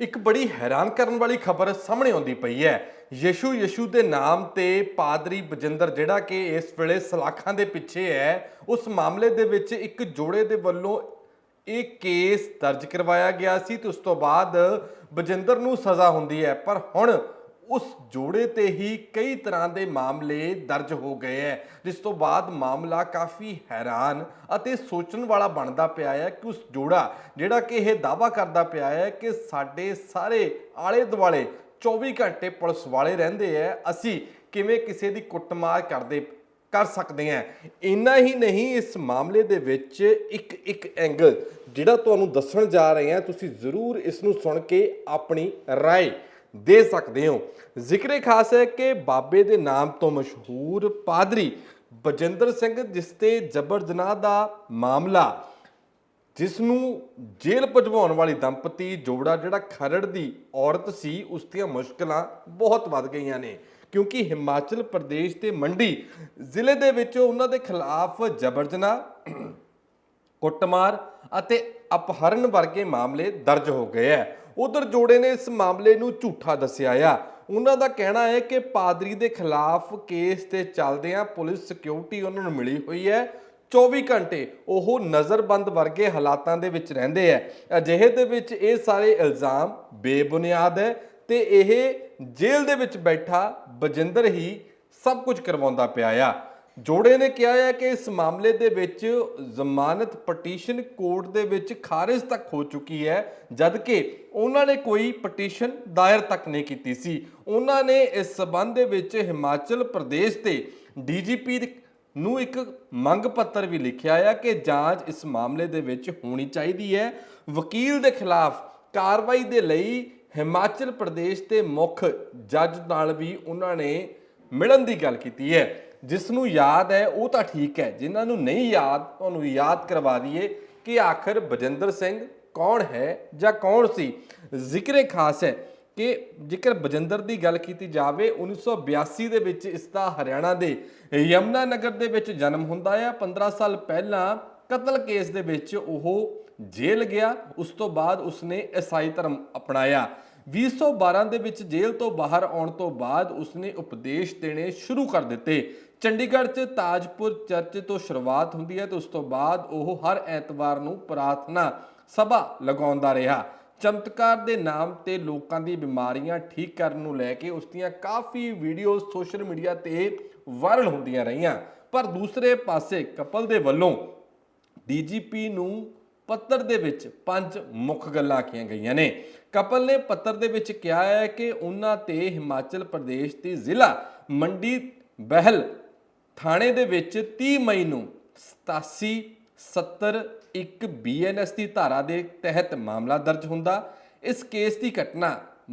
ਇੱਕ ਬੜੀ ਹੈਰਾਨ ਕਰਨ ਵਾਲੀ ਖਬਰ ਸਾਹਮਣੇ ਆਉਂਦੀ ਪਈ ਹੈ। ਯਿਸੂ ਯਿਸੂ ਦੇ ਨਾਮ ਤੇ ਪਾਦਰੀ ਬਜਿੰਦਰ ਜਿਹੜਾ ਕਿ ਇਸ ਵੇਲੇ ਸਲਾਖਾਂ ਦੇ ਪਿੱਛੇ ਹੈ, ਉਸ ਮਾਮਲੇ ਦੇ ਵਿੱਚ ਇੱਕ ਜੋੜੇ ਦੇ ਵੱਲੋਂ ਇਹ ਕੇਸ ਦਰਜ ਕਰਵਾਇਆ ਗਿਆ ਸੀ ਤੇ ਉਸ ਤੋਂ ਬਾਅਦ ਬਜਿੰਦਰ ਨੂੰ ਸਜ਼ਾ ਹੁੰਦੀ ਹੈ। ਪਰ ਹੁਣ ਉਸ ਜੋੜੇ ਤੇ ਹੀ ਕਈ ਤਰ੍ਹਾਂ ਦੇ ਮਾਮਲੇ ਦਰਜ ਹੋ ਗਏ ਹੈ ਜਿਸ ਤੋਂ ਬਾਅਦ ਮਾਮਲਾ ਕਾਫੀ ਹੈਰਾਨ ਅਤੇ ਸੋਚਣ ਵਾਲਾ ਬਣਦਾ ਪਿਆ ਹੈ ਕਿ ਉਸ ਜੋੜਾ ਜਿਹੜਾ ਕਿ ਇਹ ਦਾਵਾ ਕਰਦਾ ਪਿਆ ਹੈ ਕਿ ਸਾਡੇ ਸਾਰੇ ਆਲੇ ਦੁਆਲੇ 24 ਘੰਟੇ ਪੁਲਿਸ ਵਾਲੇ ਰਹਿੰਦੇ ਐ ਅਸੀਂ ਕਿਵੇਂ ਕਿਸੇ ਦੀ ਕੁੱਟਮਾਰ ਕਰਦੇ ਕਰ ਸਕਦੇ ਹਾਂ ਇੰਨਾ ਹੀ ਨਹੀਂ ਇਸ ਮਾਮਲੇ ਦੇ ਵਿੱਚ ਇੱਕ ਇੱਕ ਐਂਗਲ ਜਿਹੜਾ ਤੁਹਾਨੂੰ ਦੱਸਣ ਜਾ ਰਹੇ ਹਾਂ ਤੁਸੀਂ ਜ਼ਰੂਰ ਇਸ ਨੂੰ ਸੁਣ ਕੇ ਆਪਣੀ رائے ਦੇ ਸਕਦੇ ਹੋ। ਜ਼ਿਕਰੇ ਖਾਸ ਹੈ ਕਿ ਬਾਬੇ ਦੇ ਨਾਮ ਤੋਂ ਮਸ਼ਹੂਰ ਪਾਦਰੀ ਬਜਿੰਦਰ ਸਿੰਘ, ਜਿਸ ਤੇ ਜਬਰ ਜਨਾਹ ਦਾ ਮਾਮਲਾ, ਜਿਸ ਨੂੰ ਜੇਲ੍ਹ ਭਜਵਾਉਣ ਵਾਲੀ ਦੰਪਤੀ ਜੋੜਾ, ਜਿਹੜਾ ਖਰੜ ਦੀ ਔਰਤ ਸੀ, ਉਸ ਦੀਆਂ ਮੁਸ਼ਕਲਾਂ ਬਹੁਤ ਵੱਧ ਗਈਆਂ ਨੇ। ਕਿਉਂਕਿ ਹਿਮਾਚਲ ਪ੍ਰਦੇਸ਼ ਤੇ ਮੰਡੀ ਜ਼ਿਲ੍ਹੇ ਦੇ ਵਿੱਚ ਉਹਨਾਂ ਦੇ ਖਿਲਾਫ ਜਬਰ ਜਨਾਹ ਕੁੱਟਮਾਰ ਅਤੇ ਅਪਹਰਨ ਵਰਗੇ ਮਾਮਲੇ ਦਰਜ ਹੋ ਗਏ ਹੈ। ਉਧਰ ਜੋੜੇ ਨੇ ਇਸ ਮਾਮਲੇ ਨੂੰ ਝੂਠਾ ਦੱਸਿਆ ਆ। ਉਹਨਾਂ ਦਾ ਕਹਿਣਾ ਹੈ ਕਿ ਪਾਦਰੀ ਦੇ ਖਿਲਾਫ ਕੇਸ ਤੇ ਚੱਲਦਿਆਂ ਪੁਲਿਸ ਸਿਕਿਉਰਿਟੀ ਉਹਨਾਂ ਨੂੰ ਮਿਲੀ ਹੋਈ ਹੈ। 24 ਘੰਟੇ ਉਹ ਨਜ਼ਰਬੰਦ ਵਰਗੇ ਹਾਲਾਤਾਂ ਦੇ ਵਿੱਚ ਰਹਿੰਦੇ ਹੈ ਅਜਿਹੇ ਦੇ ਵਿੱਚ ਇਹ ਸਾਰੇ ਇਲਜ਼ਾਮ ਬੇਬੁਨਿਆਦ ਹੈ ਤੇ ਇਹ ਜੇਲ੍ਹ ਦੇ ਵਿੱਚ ਬੈਠਾ ਬਜਿੰਦਰ ਹੀ ਸਭ ਕੁਝ ਕਰਵਾਉਂਦਾ ਪਿਆ ਆ। ਜੋੜੇ ਨੇ ਕਿਹਾ ਹੈ ਕਿ ਇਸ ਮਾਮਲੇ ਦੇ ਵਿੱਚ ਜ਼ਮਾਨਤ ਪਟੀਸ਼ਨ ਕੋਰਟ ਦੇ ਵਿੱਚ ਖਾਰਿਜ ਤੱਕ ਹੋ ਚੁੱਕੀ ਹੈ ਜਦ ਕਿ ਉਹਨਾਂ ਨੇ ਕੋਈ ਪਟੀਸ਼ਨ ਦਾਇਰ ਤੱਕ ਨਹੀਂ ਕੀਤੀ ਸੀ। ਉਹਨਾਂ ਨੇ ਇਸ ਸਬੰਧ ਦੇ ਵਿੱਚ ਹਿਮਾਚਲ ਪ੍ਰਦੇਸ਼ ਤੇ ਡੀਜੀਪੀ ਨੂੰ ਇੱਕ ਮੰਗ ਪੱਤਰ ਵੀ ਲਿਖਿਆ ਹੈ ਕਿ ਜਾਂਚ ਇਸ ਮਾਮਲੇ ਦੇ ਵਿੱਚ ਹੋਣੀ ਚਾਹੀਦੀ ਹੈ। ਵਕੀਲ ਦੇ ਖਿਲਾਫ ਕਾਰਵਾਈ ਦੇ ਲਈ ਹਿਮਾਚਲ ਪ੍ਰਦੇਸ਼ ਦੇ ਮੁੱਖ ਜੱਜ ਨਾਲ ਵੀ ਉਹਨਾਂ ਨੇ ਮਿਲਣ ਦੀ ਗੱਲ ਕੀਤੀ ਹੈ। ਜਿਸ ਨੂੰ ਯਾਦ ਹੈ, ਉਹ ਤਾਂ ਠੀਕ ਹੈ। ਜਿਨ੍ਹਾਂ ਨੂੰ ਨਹੀਂ ਯਾਦ ਤੁਹਾਨੂੰ ਯਾਦ ਕਰਵਾ ਦਈਏ ਕਿ ਆਖਰ ਬਜਿੰਦਰ ਸਿੰਘ ਕੌਣ ਹੈ ਜਾਂ ਕੌਣ ਸੀ? ਜ਼ਿਕਰੇ ਖਾਸ ਹੈ ਕਿ ਜੇਕਰ ਬਜਿੰਦਰ ਦੀ ਗੱਲ ਕੀਤੀ ਜਾਵੇ 1982 ਦੇ ਵਿੱਚ ਇਸ ਦਾ ਹਰਿਆਣਾ ਦੇ ਯਮਨਾ ਨਗਰ ਦੇ ਵਿੱਚ ਜਨਮ ਹੁੰਦਾ ਹੈ 15 ਸਾਲ ਪਹਿਲਾਂ ਕਤਲ ਕੇਸ ਦੇ ਵਿੱਚ ਉਹ ਜੇਲ੍ਹ ਗਿਆ। ਉਸ ਤੋਂ ਬਾਅਦ ਉਸਨੇ ਈਸਾਈ ਧਰਮ ਅਪਣਾਇਆ। 2012 ਦੇ ਵਿੱਚ ਜੇਲ੍ਹ ਤੋਂ ਬਾਹਰ ਆਉਣ ਤੋਂ ਬਾਅਦ ਉਸਨੇ ਉਪਦੇਸ਼ ਦੇਣੇ ਸ਼ੁਰੂ ਕਰ ਦਿੱਤੇ। ਚੰਡੀਗੜ੍ਹ 'ਚ ਤਾਜਪੁਰ ਚਰਚ ਤੋਂ ਸ਼ੁਰੂਆਤ ਹੁੰਦੀ ਹੈ ਤੇ ਉਸ ਤੋਂ ਬਾਅਦ ਉਹ ਹਰ ਐਤਵਾਰ ਨੂੰ ਪ੍ਰਾਰਥਨਾ ਸਭਾ ਲਗਾਉਂਦਾ ਰਿਹਾ। ਚਮਤਕਾਰ ਦੇ ਨਾਮ ਤੇ ਲੋਕਾਂ ਦੀ ਬਿਮਾਰੀਆਂ ਠੀਕ ਕਰਨ ਨੂੰ ਲੈ ਕੇ ਉਸ ਦੀਆਂ ਕਾਫੀ ਵੀਡੀਓਜ਼ ਸੋਸ਼ਲ ਮੀਡੀਆ ਤੇ ਵਾਇਰਲ ਹੁੰਦੀਆਂ ਰਹੀਆਂ। ਪਰ ਦੂਸਰੇ ਪਾਸੇ ਕਪਲ ਦੇ ਵੱਲੋਂ ਡੀਜੀਪੀ ਨੂੰ ਪੱਤਰ ਦੇ ਵਿੱਚ ਪੰਜ ਮੁੱਖ ਗੱਲਾਂ ਆਖੀਆਂ ਗਈਆਂ ਨੇ। ਕਪਲ ਨੇ ਪੱਤਰ ਦੇ ਵਿੱਚ ਕਿਹਾ ਹੈ ਕਿ ਉਹਨਾਂ ਤੇ ਹਿਮਾਚਲ ਪ੍ਰਦੇਸ਼ ਦੀ ਜ਼ਿਲ੍ਹਾ ਮੰਡੀ ਬਹਿਲ ਥਾਣੇ ਦੇ ਵਿੱਚ 30 ਮਈ ਨੂੰ 87 70 1 ਬੀਐਨਐਸ ਦੀ ਧਾਰਾ ਦੇ ਤਹਿਤ ਮਾਮਲਾ ਦਰਜ ਹੁੰਦਾ। ਇਸ ਕੇਸ ਦੀ ਘਟਨਾ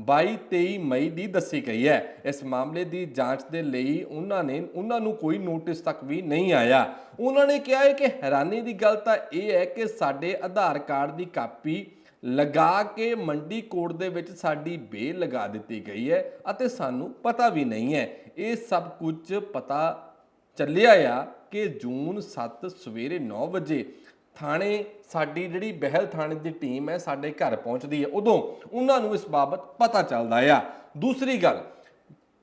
22 23 ਮਈ ਦੀ ਦੱਸੀ ਗਈ ਹੈ। ਇਸ ਮਾਮਲੇ ਦੀ ਜਾਂਚ ਦੇ ਲਈ ਉਹਨਾਂ ਨੇ, ਉਹਨਾਂ ਨੂੰ ਕੋਈ ਨੋਟਿਸ ਤੱਕ ਵੀ ਨਹੀਂ ਆਇਆ। ਉਹਨਾਂ ਨੇ ਕਿਹਾ ਹੈ ਕਿ ਹੈਰਾਨੀ ਦੀ ਗੱਲ ਤਾਂ ਇਹ ਹੈ ਕਿ ਸਾਡੇ ਆਧਾਰ ਕਾਰਡ ਦੀ ਕਾਪੀ ਲਗਾ ਕੇ ਮੰਡੀ ਕੋਰਟ ਦੇ ਵਿੱਚ ਸਾਡੀ ਬੇਲ ਲਗਾ ਦਿੱਤੀ ਗਈ ਹੈ ਅਤੇ ਸਾਨੂੰ ਪਤਾ ਵੀ ਨਹੀਂ ਹੈ। ਇਹ ਸਭ ਕੁਝ ਪਤਾ ਚੱਲਿਆ ਆ ਕਿ ਜੂਨ 7 ਸਵੇਰੇ 9 ਵਜੇ ਥਾਣੇ ਸਾਡੀ ਜਿਹੜੀ ਬਹਿਲ ਥਾਣੇ ਦੀ ਟੀਮ ਹੈ, ਸਾਡੇ ਘਰ ਪਹੁੰਚਦੀ ਹੈ। ਉਦੋਂ ਉਹਨਾਂ ਨੂੰ ਇਸ ਬਾਬਤ ਪਤਾ ਚੱਲਦਾ ਆ। ਦੂਸਰੀ ਗੱਲ,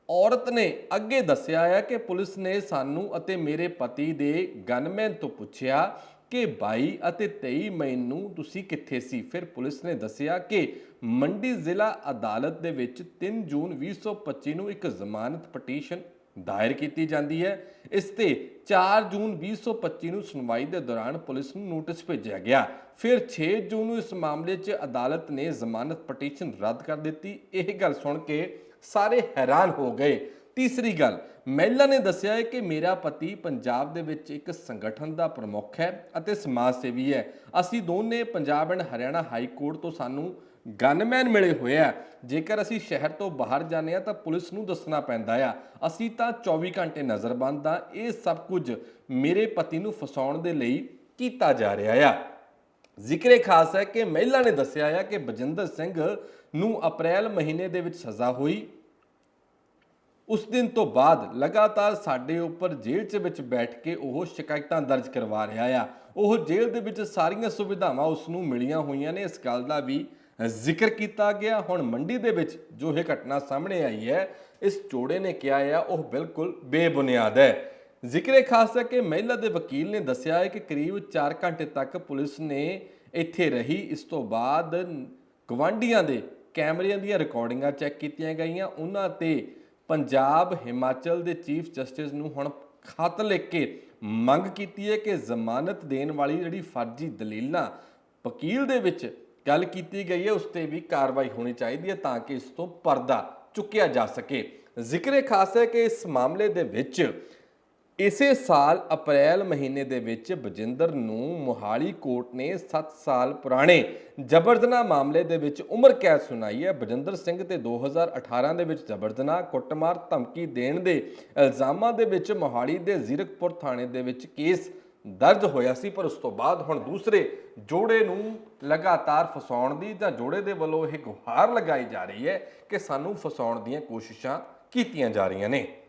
ਔਰਤ ਨੇ ਅੱਗੇ ਦੱਸਿਆ ਹੈ ਕਿ ਪੁਲਿਸ ਨੇ ਸਾਨੂੰ ਅਤੇ ਮੇਰੇ ਪਤੀ ਦੇ ਗਨਮੈਨ ਤੋਂ ਪੁੱਛਿਆ ਕਿ 22 ਅਤੇ 23 ਮਈ ਨੂੰ ਤੁਸੀਂ ਕਿੱਥੇ ਸੀ? ਫਿਰ ਪੁਲਿਸ ਨੇ ਦੱਸਿਆ ਕਿ ਮੰਡੀ ਜ਼ਿਲ੍ਹਾ ਅਦਾਲਤ ਦੇ ਵਿੱਚ 3 ਜੂਨ 2025 ਨੂੰ ਇੱਕ ਜ਼ਮਾਨਤ ਪਟੀਸ਼ਨ ਦਾਇਰ ਕੀਤੀ ਜਾਂਦੀ ਹੈ। ਇਸ ਤੇ 4 ਜੂਨ 2025 ਨੂੰ ਸੁਣਵਾਈ ਦੇ ਦੌਰਾਨ ਪੁਲਿਸ ਨੂੰ ਨੋਟਿਸ ਭੇਜਿਆ ਗਿਆ। ਫਿਰ 6 ਜੂਨ ਨੂੰ ਇਸ ਮਾਮਲੇ 'ਚ ਅਦਾਲਤ ਨੇ ਜ਼ਮਾਨਤ ਪਟੀਸ਼ਨ ਰੱਦ ਕਰ ਦਿੱਤੀ। ਇਹ ਗੱਲ ਸੁਣ ਕੇ ਸਾਰੇ ਹੈਰਾਨ ਹੋ ਗਏ। ਤੀਸਰੀ ਗੱਲ, ਮਹਿਲਾ ਨੇ ਦੱਸਿਆ ਹੈ ਕਿ ਮੇਰਾ ਪਤੀ ਪੰਜਾਬ ਦੇ ਵਿੱਚ ਇੱਕ ਸੰਗਠਨ ਦਾ ਪ੍ਰਮੁੱਖ ਹੈ ਅਤੇ ਸਮਾਜ ਸੇਵੀ ਹੈ। ਅਸੀਂ ਦੋਨੇ Punjab and Haryana high court ਤੋਂ ਸਾਨੂੰ ਗਨਮੈਨ ਮਿਲੇ ਹੋਏ ਆ। ਜੇਕਰ ਅਸੀਂ ਸ਼ਹਿਰ ਤੋਂ ਬਾਹਰ ਜਾਂਦੇ ਆ ਤਾਂ ਪੁਲਿਸ ਨੂੰ ਦੱਸਣਾ ਪੈਂਦਾ ਆ। ਅਸੀਂ ਤਾਂ 24 ਘੰਟੇ ਨਜ਼ਰਬੰਦ ਆ। ਇਹ ਸਭ ਕੁਝ ਮੇਰੇ ਪਤੀ ਨੂੰ ਫਸਾਉਣ ਦੇ ਲਈ ਕੀਤਾ ਜਾ ਰਿਹਾ ਆ। ਜ਼ਿਕਰੇ ਖਾਸ ਹੈ ਕਿ ਮਹਿਲਾ ਨੇ ਦੱਸਿਆ ਆ ਕਿ ਬਜਿੰਦਰ ਸਿੰਘ ਨੂੰ ਅਪ੍ਰੈਲ ਮਹੀਨੇ ਦੇ ਵਿੱਚ ਸਜ਼ਾ ਹੋਈ। ਉਸ ਦਿਨ ਤੋਂ ਬਾਅਦ ਲਗਾਤਾਰ ਸਾਡੇ ਉੱਪਰ ਜੇਲ੍ਹ 'ਚ ਵਿੱਚ ਬੈਠ ਕੇ ਉਹ ਸ਼ਿਕਾਇਤਾਂ ਦਰਜ ਕਰਵਾ ਰਿਹਾ ਆ। ਉਹ ਜੇਲ੍ਹ ਦੇ ਵਿੱਚ ਸਾਰੀਆਂ ਸੁਵਿਧਾਵਾਂ ਉਸ ਨੂੰ ਮਿਲੀਆਂ ਹੋਈਆਂ ਨੇ। ਇਸ ਗੱਲ ਦਾ ਵੀ ਜ਼ਿਕਰ ਕੀਤਾ ਗਿਆ। ਹੁਣ ਮੰਡੀ ਦੇ ਵਿੱਚ ਜੋ ਇਹ ਘਟਨਾ ਸਾਹਮਣੇ ਆਈ ਹੈ, ਇਸ ਚੋੜੇ ਨੇ ਕਿਹਾ ਹੈ, ਉਹ ਬਿਲਕੁਲ ਬੇਬੁਨਿਆਦ ਹੈ। ਜ਼ਿਕਰੇ ਖਾਸ ਹੈ ਕਿ ਮਹਿਲਾ ਦੇ ਵਕੀਲ ਨੇ ਦੱਸਿਆ ਹੈ ਕਿ ਕਰੀਬ 4 ਘੰਟੇ ਤੱਕ ਪੁਲਿਸ ਨੇ ਇੱਥੇ ਰਹੀ। ਇਸ ਤੋਂ ਬਾਅਦ ਗਵਾਂਡੀਆਂ ਦੇ ਕੈਮਰਿਆਂ ਦੀਆਂ ਰਿਕਾਰਡਿੰਗਾਂ ਚੈੱਕ ਕੀਤੀਆਂ ਗਈਆਂ। ਉਹਨਾਂ ਤੇ ਪੰਜਾਬ ਹਿਮਾਚਲ ਦੇ ਚੀਫ ਜਸਟਿਸ ਨੂੰ ਹੁਣ ਖਤ ਲਿਖ ਕੇ ਮੰਗ ਕੀਤੀ ਹੈ ਕਿ ਜ਼ਮਾਨਤ ਦੇਣ ਵਾਲੀ ਜਿਹੜੀ ਫਰਜ਼ੀ ਦਲੀਲਾਂ ਵਕੀਲ ਦੇ ਵਿੱਚ ਗੱਲ ਕੀਤੀ ਗਈ ਹੈ, ਉਸ ਤੇ ਵੀ ਕਾਰਵਾਈ ਹੋਣੀ ਚਾਹੀਦੀ ਹੈ ਤਾਂ ਕਿ ਇਸ ਤੋਂ ਪਰਦਾ ਚੁੱਕਿਆ ਜਾ ਸਕੇ। ਜ਼ਿਕਰੇ ਖਾਸ ਹੈ ਕਿ ਇਸ ਮਾਮਲੇ ਦੇ ਵਿੱਚ ਇਸੇ ਸਾਲ ਅਪ੍ਰੈਲ ਮਹੀਨੇ ਦੇ ਵਿੱਚ ਬਜਿੰਦਰ ਨੂੰ ਮੋਹਾਲੀ ਕੋਰਟ ਨੇ 7 ਸਾਲ ਪੁਰਾਣੇ ਜ਼ਬਰਦਨਾ ਮਾਮਲੇ ਦੇ ਵਿੱਚ ਉਮਰ ਕੈਦ ਸੁਣਾਈ ਹੈ। ਬਜਿੰਦਰ ਸਿੰਘ ਤੇ 2018 ਦੇ ਵਿੱਚ ਜ਼ਬਰਦਨਾ ਕੁੱਟਮਾਰ ਧਮਕੀ ਦੇਣ ਦੇ ਇਲਜ਼ਾਮਾਂ ਦੇ ਵਿੱਚ ਮੋਹਾਲੀ ਦੇ ਜ਼ੀਰਕਪੁਰ ਥਾਣੇ ਦੇ ਵਿੱਚ ਕੇਸ ਦਰਜ ਹੋਇਆ ਸੀ, ਪਰ ਉਸ ਤੋਂ ਬਾਅਦ ਹੁਣ ਦੂਸਰੇ ਜੋੜੇ ਨੂੰ ਲਗਾਤਾਰ ਫਸਾਉਣ ਦੀ ਜਾਂ ਜੋੜੇ ਦੇ ਵੱਲੋਂ ਇਹ ਗੁਹਾਰ ਲਗਾਈ ਜਾ ਰਹੀ ਹੈ ਕਿ ਸਾਨੂੰ ਫਸਾਉਣ ਦੀਆਂ ਕੋਸ਼ਿਸ਼ਾਂ ਕੀਤੀਆਂ ਜਾ ਰਹੀਆਂ ਨੇ।